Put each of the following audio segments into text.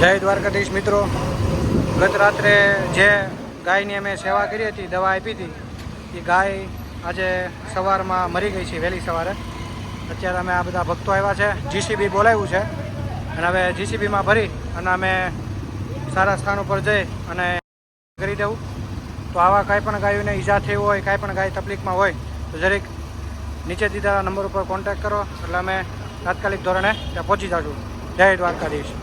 જય દ્વારકાધીશ મિત્રો. ગત રાત્રે જે ગાયની અમે સેવા કરી હતી, દવા આપી હતી, એ ગાય આજે સવારમાં મરી ગઈ છે વહેલી સવારે. અત્યારે અમે આ બધા ભક્તો આવ્યા છે. જીસીબી બોલાવ્યું છે. અને હવે જીસીબીમાં ભરી અને અમે સારા સ્થાન ઉપર જઈ અને કરી દેવું. તો આવા કાંઈ પણ ગાયોને ઈજા થઈ હોય, કાંઈ પણ ગાય તકલીફમાં હોય, તો જરીક નીચે દીધા નંબર ઉપર કોન્ટેક્ટ કરો. એટલે અમે તાત્કાલિક ધોરણે ત્યાં પહોંચી જાશું. જય દ્વારકાધીશ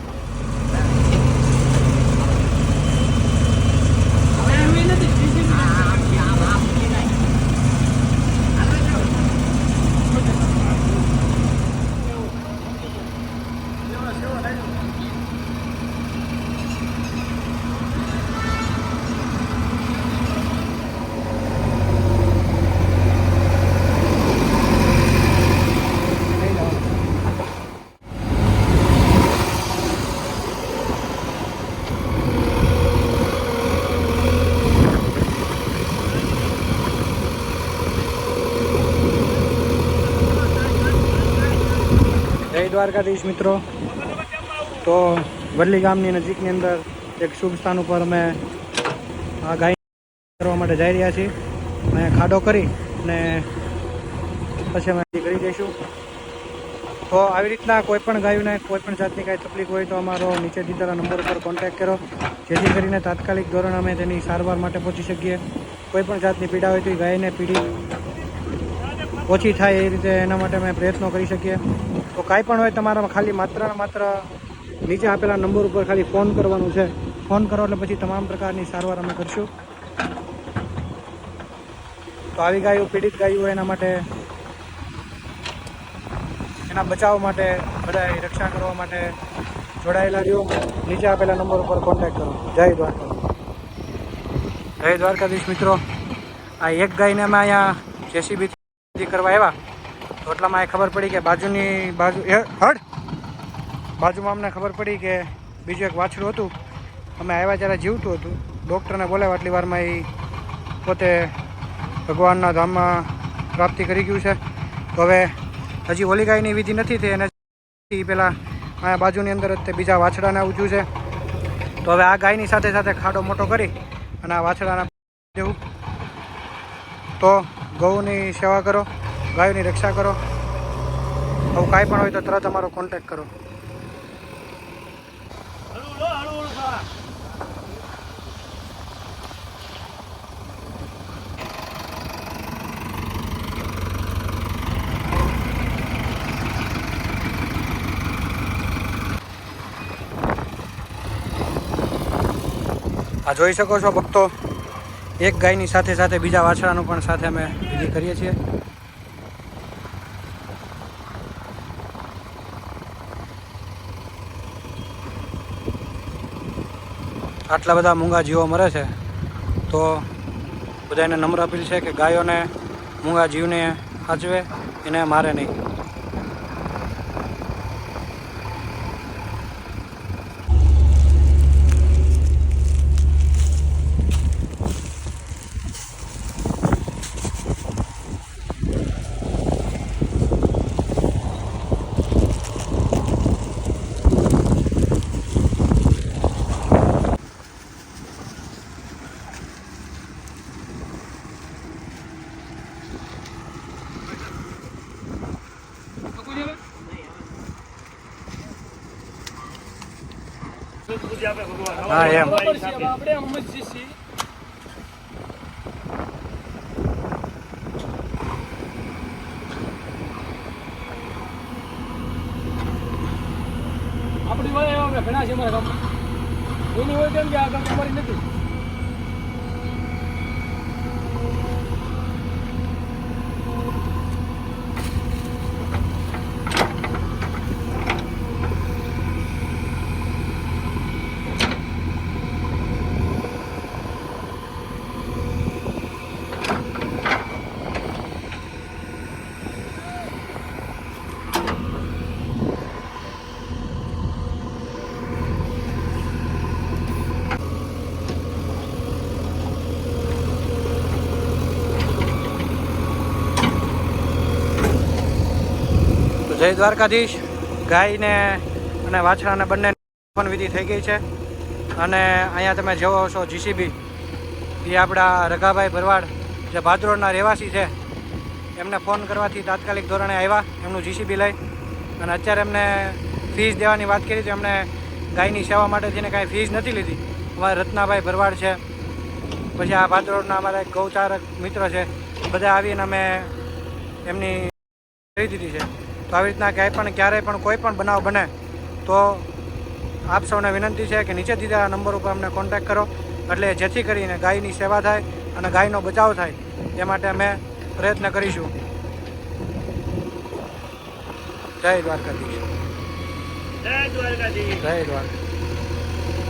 જય દ્વારકાધીશ મિત્રો. તો વડલી ગામની નજીકની અંદર એક શુભ સ્થાન ઉપર અમે આ ગાય કરવા માટે જઈ રહ્યા છીએ. અહીંયા ખાડો કરી અને પછી અમે કરી દઈશું. તો આવી રીતના કોઈ પણ ગાયોને કોઈ પણ જાતની કાંઈ તકલીફ હોય તો અમારો નીચે દીધેલા નંબર ઉપર કોન્ટેક્ટ કરો. જેથી કરીને તાત્કાલિક ધોરણ અમે તેની સારવાર માટે પહોંચી શકીએ. કોઈ પણ જાતની પીડા હોય તો એ ગાયને પીડી ઓછી થાય એ રીતે એના માટે અમે પ્રયત્નો કરી શકીએ. તો કાંઈ પણ હોય તમારામાં ખાલી માત્ર માત્ર નીચે આપેલા નંબર ઉપર ખાલી ફોન કરવાનું છે. ફોન કરો એટલે પછી તમામ પ્રકારની સારવાર અમે કરશું. તો આવી ગાયો, પીડિત ગાયો એના માટે, એના બચાવ માટે બધા રક્ષા કરવા માટે જોડાયેલા રહ્યો. નીચે આપેલા નંબર ઉપર કોન્ટેક્ટ કરો. જય દ્વારકા જય દ્વારકાધીશ મિત્રો. આ એક ગાયને અમે અહીંયા જેસીબી કરવા આવ્યા, તો એટલામાં એ ખબર પડી કે બાજુની બાજુ, એ હડ બાજુમાં અમને ખબર પડી કે બીજું એક વાછડું હતું. અમે આવ્યા ત્યારે જીવતું હતું. ડૉક્ટરને બોલાવ્યા આટલી વારમાં એ પોતે ભગવાનના ધામમાં પ્રાપ્તિ કરી ગયું છે. તો હવે હજી હોલી ગાયની વિધિ નથી થઈ અને પહેલાં અહીંયા બાજુની અંદર જ તે બીજા વાછડાને ઉજ્યું છે. તો હવે આ ગાયની સાથે સાથે ખાડો મોટો કરી અને આ વાછડાના દેવું તો ગૌની સેવા કરો, ગાયોની રક્ષા કરો. આવું કાંઈ પણ હોય તો તરત અમારો કોન્ટેક્ટ કરો. આ જોઈ શકો છો ભક્તો? એક ગાયની સાથે સાથે બીજા વાછડાનું પણ સાથે અમે બીજી કરીએ છીએ. આટલા બધા મૂંગા જીવો મરે છે, તો બધાને નમ્ર અપીલ છે કે ગાયોને, મૂંગા જીવને સાચવે એને મારે નહીં. હા એમ. આપણે અમજી છીએ આપણી એવા અમે ઘણા છે અમારા ગામમાં. એની હોય કેમ કે આ ગામ અમારી નથી? જય દ્વારકાધીશ. ગાયને અને વાછરાને બંને પણ વિધિ થઈ ગઈ છે. અને અહીંયા તમે જોવો છો જીસીબી એ આપણા રઘાભાઈ ભરવાડ, જે ભાદરોડના રહેવાસી છે, એમને ફોન કરવાથી તાત્કાલિક ધોરણે આવ્યા, એમનું જીસીબી લઈ. અને અત્યારે એમને ફીસ દેવાની વાત કરી, તો એમણે ગાયની સેવા માટે જેને કાંઈ ફીસ નથી લીધી. અમારા રત્નાભાઈ ભરવાડ છે. પછી આ ભાદરોડના અમારા એક ગૌચારક મિત્ર છે. બધા આવીને અમે એમની કરી દીધી છે. તો આવી રીતના ક્યાંય પણ ક્યારેય પણ કોઈ પણ બનાવ બને તો આપ સૌને વિનંતી છે કે નીચે દીધા નંબર ઉપર અમને કોન્ટેક્ટ કરો. એટલે જેથી કરીને ગાયની સેવા થાય અને ગાયનો બચાવ થાય એ માટે અમે પ્રયત્ન કરીશું. જય દ્વારકાધીશ. જય દ્વારકાધીશ. જય દ્વારકા